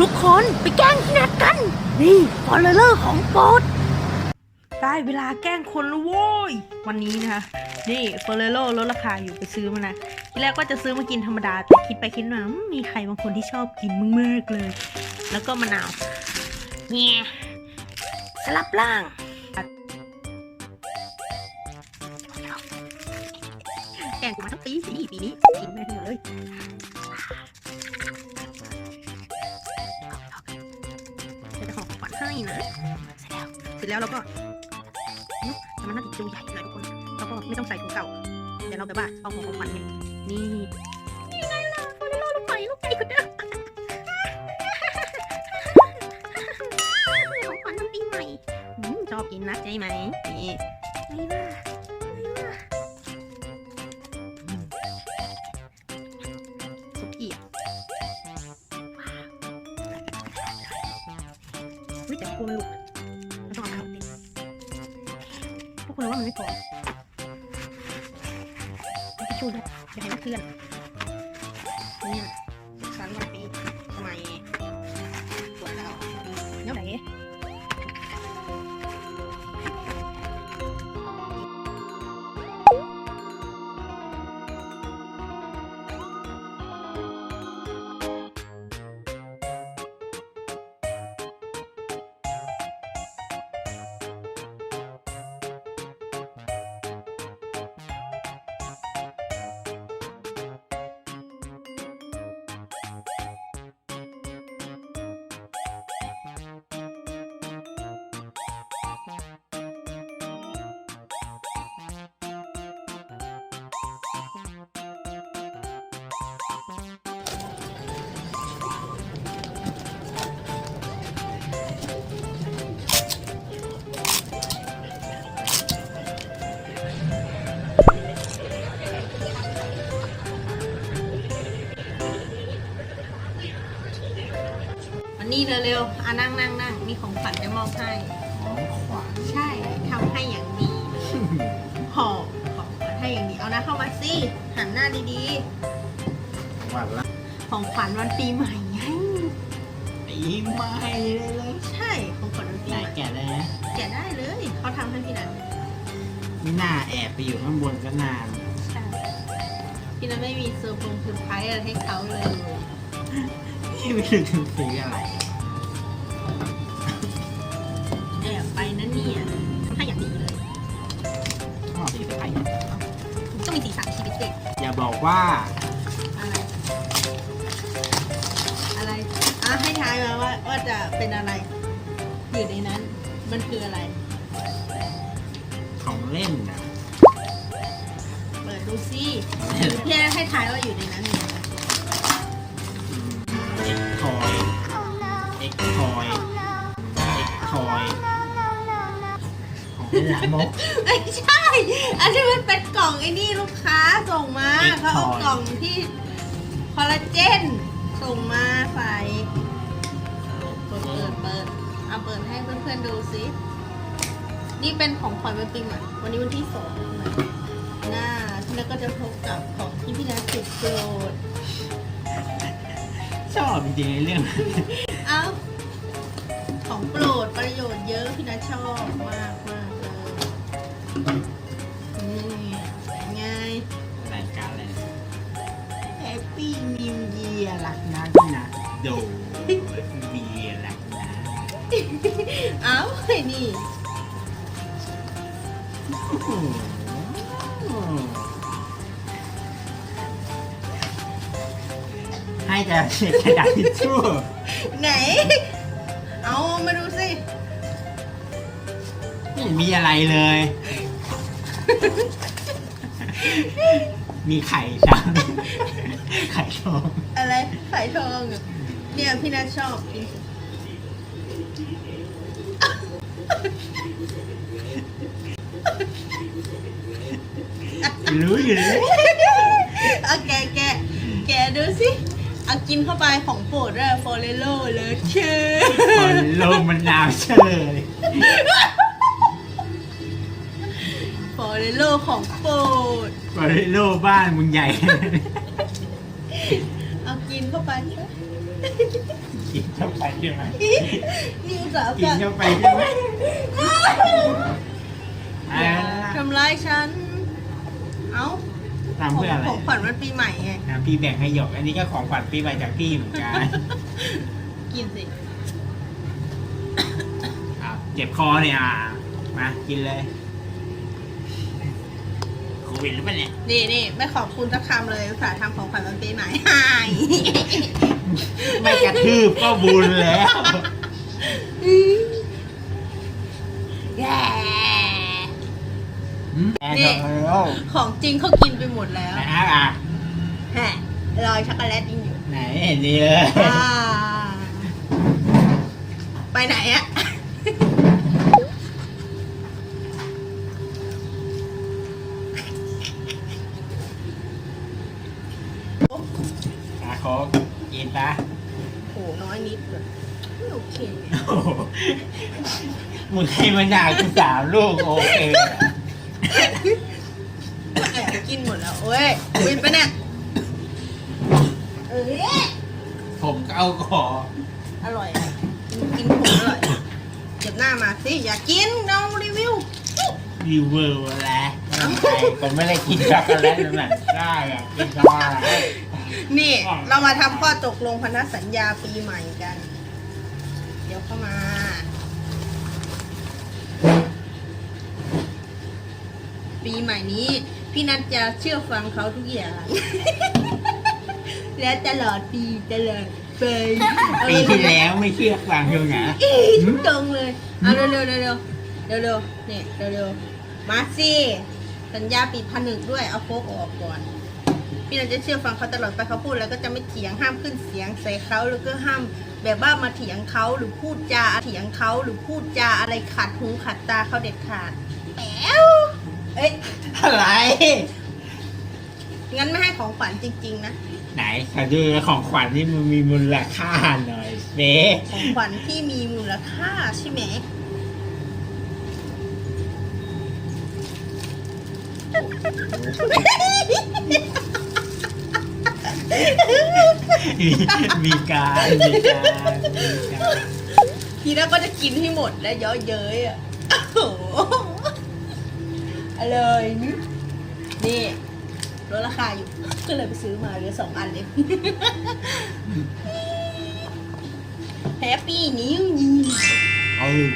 ทุกคนไปแกล้งพี่นัทกัน นี่ฟอลเลอร์ของโปรดได้เวลาแกล้งคนแล้วโว้ย วันนี้นะคะ นี่เฟอร์เรโลลดราคาอยู่ไปซื้อมานะ ทีแรกก็จะซื้อมากินธรรมดา แต่คิดไปคิดมามมีใครบางคนที่ชอบกินมากๆเลย แล้วก็มะนาวเนี่ยสลับล่างแกล้งกูมาทั้งปีสิปีนี้กินแม่งหมดเลย เสร็จแล้วเสร็จแล้วเราก็นุ๊กแต่มันน่าจะดูใหญ่เลยทุกคนแล้วก็ไม่ต้องใส่ถุงเก่าเดี๋ยวเราแบบว่าเอาของของขวัญเนี่ยนี่ยังไงล่ะโฟลโลลูกใหม่ลูกใหญ่คนเดิมของขวัญทำปีใหม่ชอบกินนักใช่ไหมนี่นี่ล่ะนี่ล่ะอื คุณว่ามันไม่พอทิชชู่ด้วยอย่าให้มันเคลื่อนเนี่ย นนี้เร็วๆอะนั่งนั่งนั่งมีของขวัญจะมอบให้ ของขวัญใช่ทำให้อย่างดีเลยห่อของขวัญให้อย่างดีเอานะเข้ามาสิหันหน้าดีวันละๆ ของขวัญวันปีใหม่ไงปีใหม่เลยเลยใช่ของขวัญวันปีไหนใหม่แกะเลยนะแกะได้เลยเขาทำให้พี่นันไม่น่าแอบไปอยู่ข้างบนก็นานใช่พี่นันไม่มีเซอร์พงเซอร์ไพรส์อะไรให้เขาเลยที่ไม่รู้จะซื้ออะไร แอบไปนะเนี่ยทำให้อย่างดีเลยชอบสีไทยต้องมีสีสันชีวิตเด็กอย่าบอกว่าอะไรอะไรอะให้ทายมาว่าว่าจะเป็นอะไรอยู่ในนั้น มันคืออะไร ของเล่นนะเปิดดูสิพี่ให้ทายว่าอยู่ในนั้นมีอะไร นหลานกไม่ใช่ อันนี้มันเป็นกล่องไอ้นี่ลูกค้าส่งมา Egg เขาเอา toy กล่องที่คอลลาเจนส่งมาใส่เปิดเปิดเปิดเอาเปิดให้เพื่อนๆดูสิ นี่เป็นของขวัญวันปีใหม่วันนี้วันที่สองนะหน้าพี่นัทก็จะพบกับของที่พี่นัทติดโปรดชอบจริงๆไอ้เรื่องนั้นเอ้าของ โดเบียร์รักนะเอ้าไอ้นี่โอ้โหให้แต่เศษกระดาษทิชชู่ไหน เอามาดูสิ ไม่เห็นมีอะไรเลย มีไข่ช้างไข่ทอง อะไรไข่ทองอะ เนี่ยพี่นัทชอบกินสิรู้อยู่เลยเอาแกะแกะแกะดูสิเอากินเข้าไปของโปรดด้วยฟอเรโลเลยเชื่อตอนลมมันหนาวเชยฟอเรโลของโปรดบริโลบ้านมึงใหญ่ เอากินเข้าไปโอเค กินเข้าไปใช่ไหมนี่สาวกินกันเข้าไปใช่ไหมอ่าทำร้ายฉัน เอ้าทำเพื่ออะไร ของขวัญวันปีใหม่ไงนะพี่แบ่งให้หยก อันนี้ก็ของขวัญปีใหม่จากพี่เหมือนกันกินสิอะเจ็บคอเนี่ยอะมากินเลยโควิดหรือเปล่าเนี่ย นี่นี่ไม่ขอบคุณสักคำเลยอุตส่าห์ทำของขวัญวันปีใหม่หาย ไม่กระทืบก็บุญแล้ว แย่แอนโทโร่ของจริงเขากินไปหมดแล้วนะครับอะฮะรอยช็อกโกแลตยังอยู่ ไหนเห็นดีเลยอ่าไปไหนอะอาโคกกินปะโหน้อยนิดเลยไม่โอเคโอ้โหมึงให้มันหนักกูสามลูกโอเคแอบกินหมดแล้วเว้ยวินไปะเนี่ยเอ้ยผมก็เอาขออร่อยอะกินผมอร่อยเจ็บหน้ามาสิอย่ากินน้องรีวิว รีเวิร์อะไรผมไม่ได้กินช็อกโกแลตนั่นได้อะกินช็อกโกแลต นี่เรามาทำข้อตกลงพันธสัญญาปีใหม่กัน เดี๋ยวเข้ามา ปีใหม่นี้ พี่นัทจะเชื่อฟังเขาทุกอย่าง และตลอดปีตลอดไปปีที่แล้วไม่เชื่อฟังเชียวนะอีตรงเลยเอาเร็วเร็วเร็วเร็วเร็วเร็วเนี่ยเร็วเร็วมาสิสัญญาปิดผนึกด้วยเอาโฟกออกก่อน พี่นันจะเชื่อฟังเขาตลอดไปเขาพูดแล้วก็จะไม่เถียงห้ามขึ้นเสียงใส่เขาหรือก็ห้ามแบบว่ามาเถียงเขาหรือพูดจาเถียงเขาหรือพูดจาอะไรขัดหูขัดตาเขาเด็ดขาดแอ้วเอ้ยอะไร งั้นไม่ให้ของขวัญจริง ๆ นะ ไหนขอดูของขวัญที่มันมีมูลค่าหน่อยเบ๊ของขวัญที่มีมูลค่าใช่ไหม มีมีการมีการมีการทีแรกก็จะกินให้หมดแล้วเยอะเย้ยอะโอ้โหอะไรนี่นี่ลดราคาอยู่ ก็เลยไปซื้อมาเหลือสองอันเลยแฮปปี้นิวยี เอาเลย